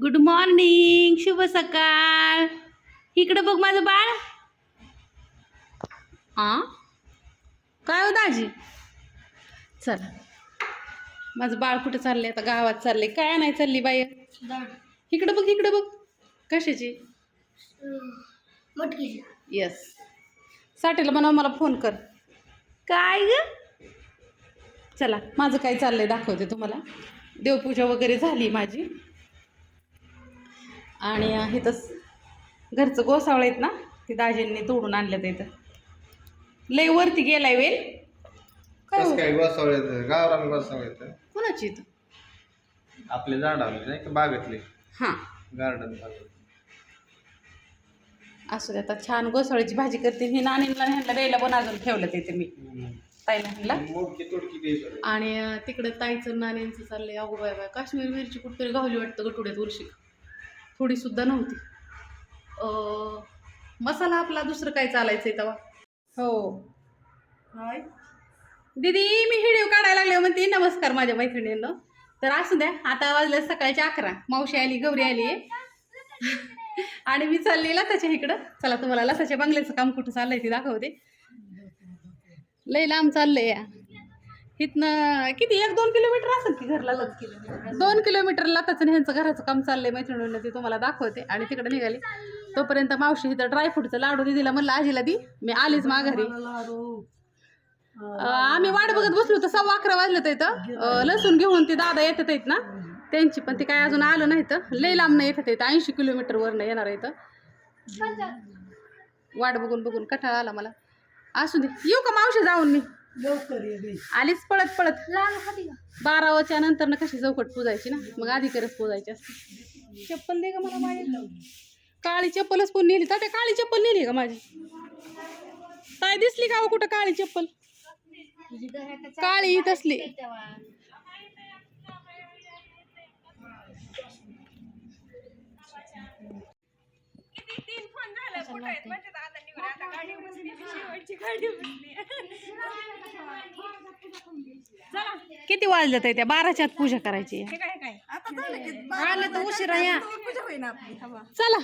Good morning शुभ सकाळ. इकडं बघ माझं बाळ. हा काय हो दाजी? चला. माझं बाळ कुठं चाललंय? आता गावात चाललंय. काय नाही चालली बाई? इकडं बघ इकडं बघ. कशाची? येस साठीला म्हणा मला फोन कर. काय ग? चला माझं काय चाललंय दाखवते तुम्हाला. देवपूजा वगैरे झाली माझी. आणि हे तस घरचं गोसावळ आहेत ना ते दाजींनी तोडून आणलं इथं. लय वरती गेलाय वेल. काय कसं हो? काय गोसावळ्याचं गावरान गोसावळ्याचं कोणाची इथं? आपले झाड आले नाही का बागेतले. हां. गार्डन बागेत. असू दे आता छान गोसावळ्याची भाजी करते. हे नाणीला ह्यांना पण अजून ठेवलं तिथे मी. ताईला ह्यांना मोडकी तोडकी द्यायचं आणि तिकडं ताईचं नाण्यांचं चाललंय. अगो बाय बाय काश्मीर मिरची कुठतरी गावली वाटतं गटुड्यात उरशी थोडी सुद्धा नव्हती. अं, मसाला आपला दुसरं काय चालायचंय तेव्हा हो. दीदी मी व्हिडिओ काढायला लागले म्हणते. नमस्कार माझ्या मैत्रिणींना. तर असू द्या आता वाजले सकाळचे अकरा. मावशी आली गौरी आली. आणि मी चालली लताच्या इकडं. चला तुम्हाला लताच्या बंगल्याचं काम कुठं चाललंय ते दाखवते. लय लांब चाललंय या. इथनं किती एक दोन किलोमीटर असेल की घरला लग किलोमीटर दोन किलोमीटर लताचं आणि ह्यांचं घराचं काम चाललंय मैत्रिणींना ते तुम्हाला दाखवते. आणि तिकडे निघाली. तोपर्यंत मावशी इथं ड्रायफ्रूटचं लाडू दिदीला म्हणलं आजीला दी मी आलीच माघारी. आम्ही वाट बघत बसलो तर सव्वा अकरा वाजलं तर इथं लसूण घेऊन ते दादा येतात आहेत ना त्यांची पण ते काय अजून आलं नाही तर लय लांब नाही येतात आहेत ऐंशी किलोमीटरवरनं येणार आहे इथं. वाट बघून बघून कठाळा आला मला. असू दे येऊ का मावशी जाऊन मी? आलीच पळत पळत. लहान खाती का? बारावाच्या नंतर ना कशी चौकट पुजायची ना? मग आधी करत पुजायची असते. चप्पल दे का मला माझी काळी चप्पलच पण नेली. तात्या काळी चप्पल नेली का माझी? काय दिसली का हो कुठं काळी चप्पल? तुझी घरात काळी ही तसली. किती वाजल्यात आहे त्या बाराच्या आत पूजा करायची? आहे. आलं तर उशिरा या. चला.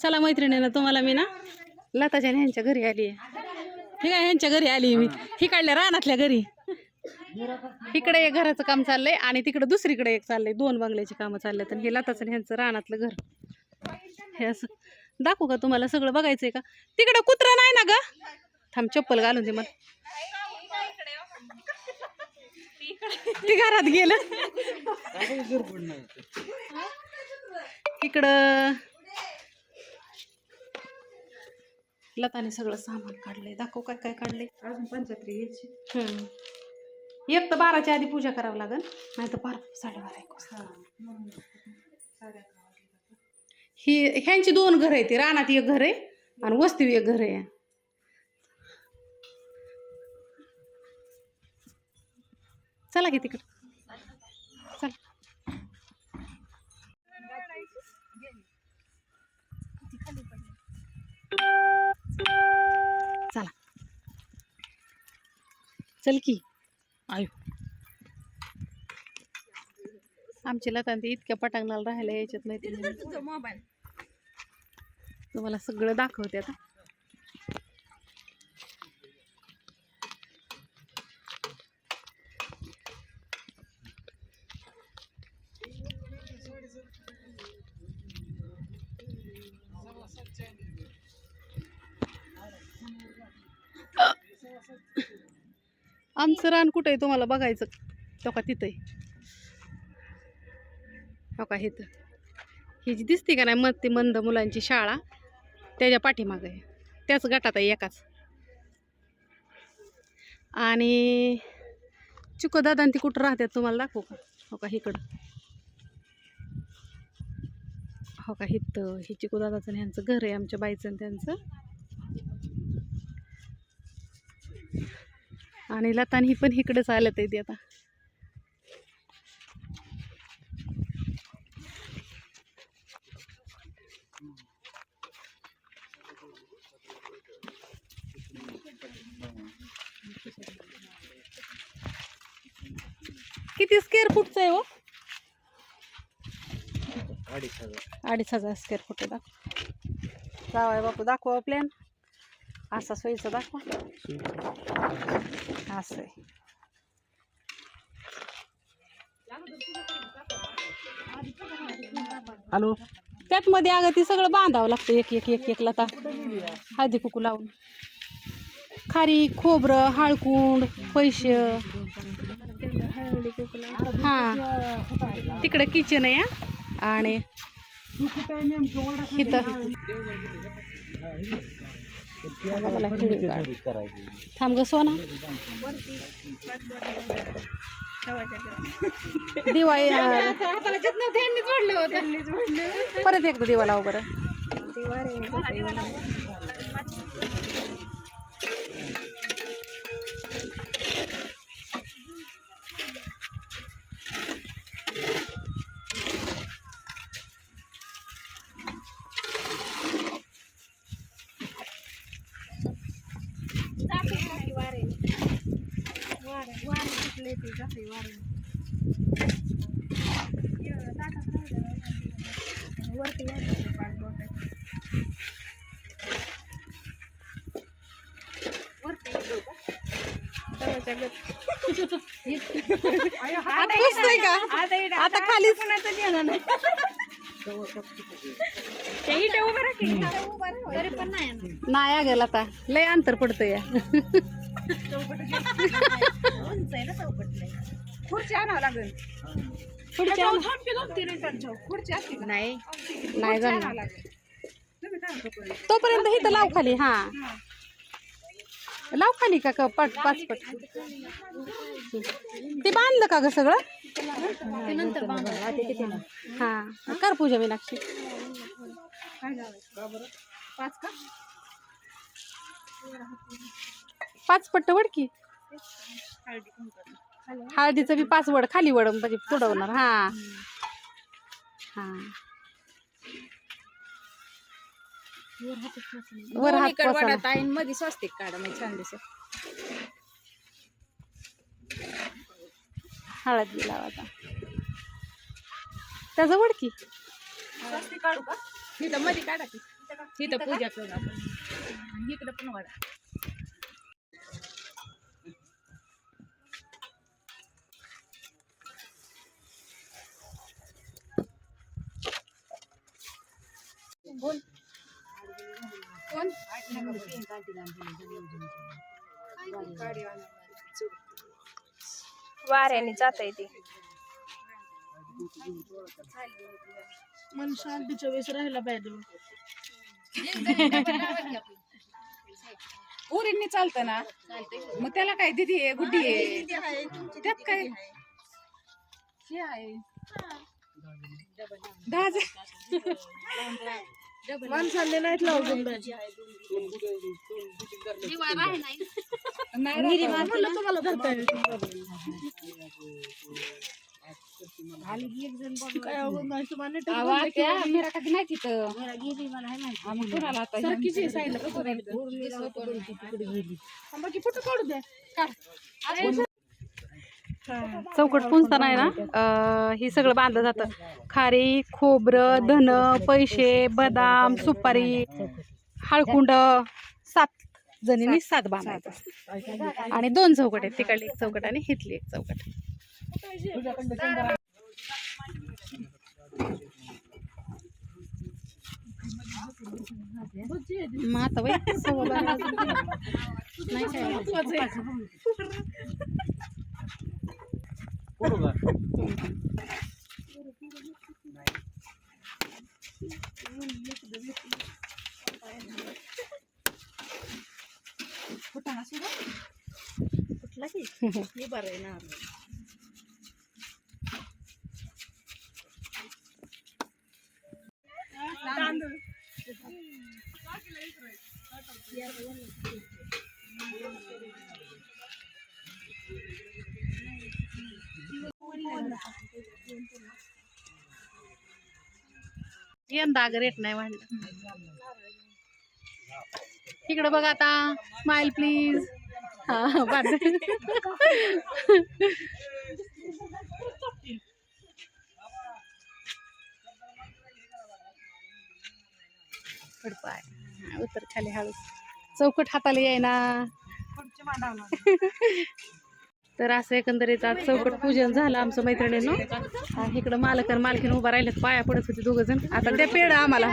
चला मैत्रिणीनं तुम्हाला मी ना लताच्या ह्यांच्या घरी आली आहे ठीक आहे ह्यांच्या घरी आली मी. इकडल्या रानातल्या घरी. इकडे एक घराचं काम चाललंय आणि तिकडे दुसरीकडे एक चाललंय. दोन बंगल्याची कामं चाललेत आणि हे लताचं आणि ह्यांचं रानातलं घर. हे असं. दाखवू का तुम्हाला? सगळं बघायचंय का? तिकडं कुत्रा नाही ना ग? थांब चप्पल घालून दे मला. ते घरात गेलं. इकडं. लताने सगळं सामान काढलंय. दाखव काय काय काढलंय. अजून पंचायत्री. एक तर बाराच्या आधी पूजा करावं लागेल नाही तर बारा साडेबारा एक वाजता. ही ह्यांची दोन घर आहेत रानात एक घर आहे आणि वस्ती एक घर आहे. चला की तिकडं. चला. चला. चल की. आयो आमची लता ते इतक्या पटांगणाला राहायला यायच्यात नाही मोबाईल तुम्हाला सगळं दाखवते आता. आमचं रान कुठं आहे तुम्हाला बघायचं? तो का तिथं हो का? इथं ही जी दिसते का नाही मग ती मंद मुलांची शाळा त्याच्या पाठीमागं आहे. त्याच गटात आहे एकाच. आणि चिको दादा ती कुठं राहतात तुम्हाला दाखवू का? हो का? इकडं. हो का? हित ही चिको दादाचं आणि ह्यांचं घर आहे आमच्या बाईचं आणि त्यांचं. आणि लतानी पण इकडंच आलं ते आता किती स्क्वेअर फूटचं आहे हो अडीच हजार अडीच हजार स्क्वेअर फूट आहे दाखव. जावाय बापू दाखवा प्लॅन असा सोयीचा दाखवा. असं आहे. हॅलो त्यात मध्ये अगं ती सगळं बांधावं लागतं. एक एक एक एक लता. हळदी कुकू लावून. खारी खोबरं हळकुंड पैसे हां. तिकडं किचन आहे. आणि इथं. थांब ग सोना. दिवाळी परत एकदा दिवा लाव बरं. आता पुसतोय का? आता खालीच नाही गेला आता. लय अंतर पडतंय. या खुर्ची आणावं लागेल? नाही. नाही जाणार? तोपर्यंत इथं लाव खाली हा. लाव खाली का क- पट पाच पट. ते बांधलं का ग सगळं? हा कर पूजा मीनाक्षी. काय पाच का पट्ट वड की. हळदीचं बी पाच वड खाली वड म्हणजे तुडवणार हा. हा. वर हात आहे. मध्ये स्वस्तिक काढा मग छान दिसत हळद बी लावा आता. त्याचं वड की? स्वस्तिक काढू का? इथं मध्ये काढा की. इथं पूजा करू आपण. आणि इकडं पण वडा बोल कोण वाऱ्याने जाता येते मन शांतीच्या वेळेस राहिला पाहिजे पोरींनी चालतं ना? मग त्याला काय दिदी आहे गुड्डी आहे? त्यात काय? हे आहे. दहा माणसांनी नाहीत लावून. नाही म्हणलं तुम्हाला धरता येईल. काय अवघड नाही, तुम्हाला नीटच बोललं की सरकीची साईडला. कसं राहिलं? थांबा की फोटो काढू द्या. काढ. चौकट पुंजताना आहे ना? हे सगळं बांधलं जातं. खारी खोबरं धन पैसे बदाम सुपारी हळकुंड सात जणींनी सात. बांधायचं. आणि दोन चौकट आहेत. तिकडली एक चौकट आणि हिथली एक चौकट. बाई सव्वा बारा वाजून गेले. नाही काय हे बरं आहे ना. यंदा रेट नाही वाढला. इकडे बघ आता स्माइल प्लीज हा उतर खाली हळू चौकट हाताला येईना. तर असं एकंदरीत आज चौकट पूजन झालं आमचं मैत्रिणीनं. इकडं मालक आणि मालकीन उभा राहिलेत पाया पडत होते दोघ जण आता त्या पेड आम्हाला.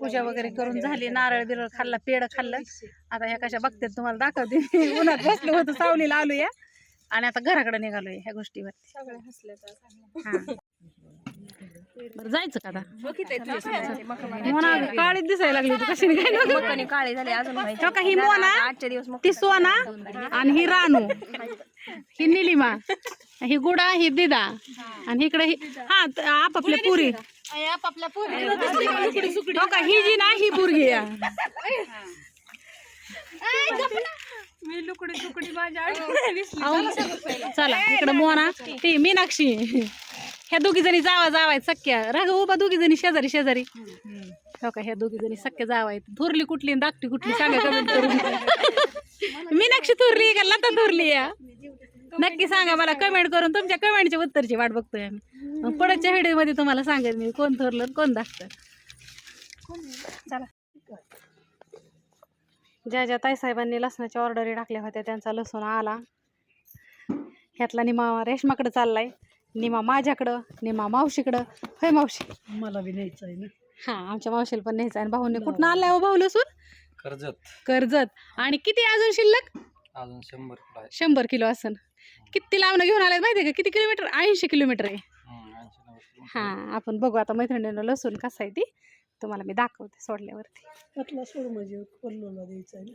पूजा वगैरे करून झाली नारळ बिरळ खाल्ला पेड खाल्लं. आता ह्या कशा बघतात तुम्हाला दाखवते. उन्हात बसलो होतो सावलीला आलोया. आणि आता घराकडे निघालोय ह्या गोष्टीवर बरं जायचं का आता? मोना काळीच दिसायला लागली तू कशी काय काळे झाले अजून माहिती हो का ही मोना आजच्या दिवस मग ती सोना आणि ही रानू. ही निलिमा ही गुडा ही दिदा. आणि इकडे ही हा त- आपापल्या पुरी. आपापल्या हो. का? ही जी ना ही पुरगी आहे. मी लुकडी लुकडी माझ्या चला इकडे मोना ती मीनाक्षी. ह्या दोघी जणी जावा जावा आहेत सख्या. राग उभा दोघी जणी शेजारी शेजारी. हो का ह्या दोघी जणी सख्या जावा आहेत. थोरली कुठली धाकटी कुठली सांगा कमेंट करून. मीनाक्षी थोरली का लता थोरली या नक्की सांगा मला कमेंट करून. तुमच्या कमेंटच्या उत्तरची वाट बघतोय आम्ही. पुढच्या व्हिडिओमध्ये तुम्हाला सांगेल मी कोण थोरलं कोण धाकटं. चला. ज्या ज्या ताईसाहेबांनी लसणाच्या ऑर्डरी टाकल्या होत्या त्यांचा लसूण आला. ह्यातला निमा रेशमाकडं चाललाय. निमा माझ्याकडं निमा मावशीकडं. होय मावशी? मला बी न्यायचं आहे ना. हां आमच्या मावशीला पण न्यायचं आणि भाऊने कुठं आणलाय हो भाऊ लसूण? कर्जत. कर्जत. आणि किती अजून शिल्लक? अजून शंभर किलो आहे. शंभर किलो असन. किती लांबनं घेऊन आलाय माहिती आहे का? किती किलोमीटर? ऐंशी किलोमीटर आहे. ऐंशी नव्वद किलो. हां आपण बघू आता मैत्रिणीनं लसूण कसं आहे ती. तुम्हाला मी दाखवते सोडल्यावरती. त्यातला सोड म्हणजे पल्लोला द्यायचं आहे ना.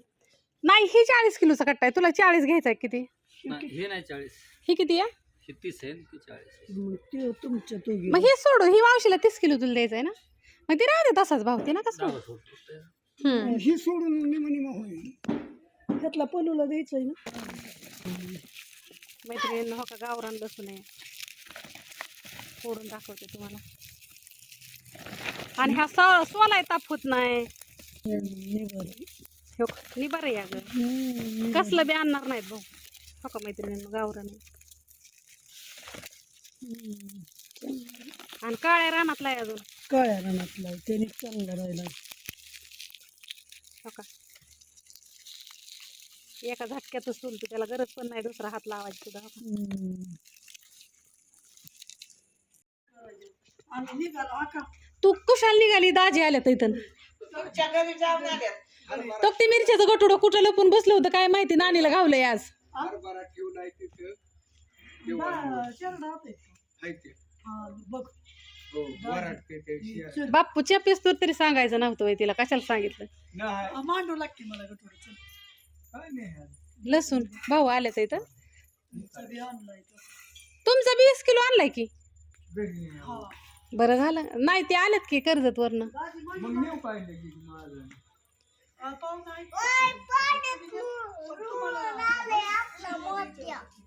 नाही ही चाळीस किलोचा कट्टा आहे. तुला चाळीस घ्यायचा आहे किती? नाही, हे नाही चाळीस. ही किती आहे? हे तीस आहे ती चाळीस आहे. मग ते तुमच्या तू घे मग हे सोडू ही मावशीला तीस किलो तुला द्यायचं आहे ना? मग ती राहू दे तसाच भाव ती ना कसं डावं सोडतो. हम्म. ही सोडून होईल. त्यातला पल्लोला द्यायचं आहे ना? मैत्रिणींना हो का? गावरान लसूण आहे फोडून दाखवते तुम्हाला. आणि हा सो सोलाय ताप होत नाही. हो का, निबार आहे अगं हम्म. कसलं बी आणणार नाहीत भाऊ हो का मैत्रिणींना गावरान आहे आणि काळ्या रानातला आहे अजून काळ्या रानातला आहे, त्याने चांगला राहिला हो का एका झटक्यातच त्याला गरज पण नाही दुसरा हात लावायची सुद्धा हो का? हम्म. तू कुशाल निघाली? दाजी आल्या तर इथं. तो ते मिरच्याचं गटुडं कुठं लपून बसलं होतं काय माहिती? नानीला घावलंय आज. बघ. बाप्पूच्या पेस्तूर तरी सांगायचं नव्हतं होय तिला. कशाला सांगितलं? मांडू लागते मला गठोडचं लसूण. भाऊ आले तर इथं. बी आणलाय तो. तुमचा वीस किलो आणलाय की? हा. बरं झालं. नाही ते आलेत की कर्जत वरनं. आ, पाहू नाही.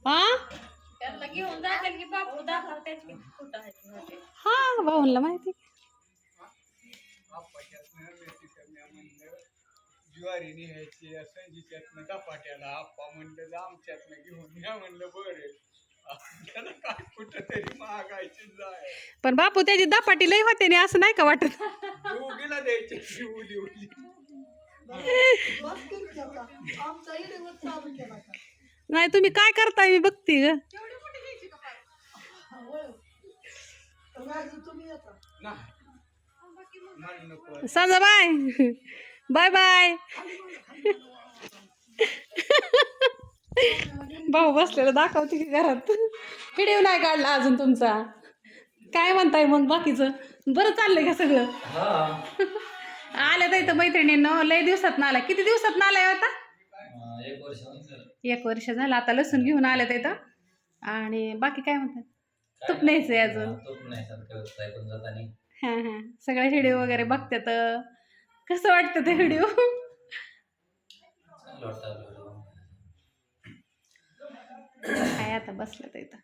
हा हा भाऊनला माहिती ज्वारी न्यायची संजीच्यातनं दपाट्याला आप्पा म्हणलं आमच्यातनं घेऊन या म्हणलं बरं. काय कुठं तरी महागायची जाय? पण बापू त्याची दपाटी लई होते ना असं नाही का वाटत? द्यायची उली नाही तुम्ही काय करताय? मी बघते ग. नाही नको समजा बाय. Bye bye. भाऊ बसलेला दाखवते की घरात. व्हिडिओ नाही काढला अजून तुमचा. काय म्हणताय मग बाकीचं? बरं चाललंय का सगळं? आल्या तर इथं मैत्रिणींनो लय दिवसात आला. किती दिवसात आलाय आता? अं, एक वर्ष झालं. आता लसूण घेऊन आल्या तर इथं. आणि बाकी काय म्हणतात तूप न्यायचंय अजून. हां हां सगळे व्हिडिओ वगैरे बघतात कसं वाटतं ते व्हिडिओ. काय आता बसलं तर इथं.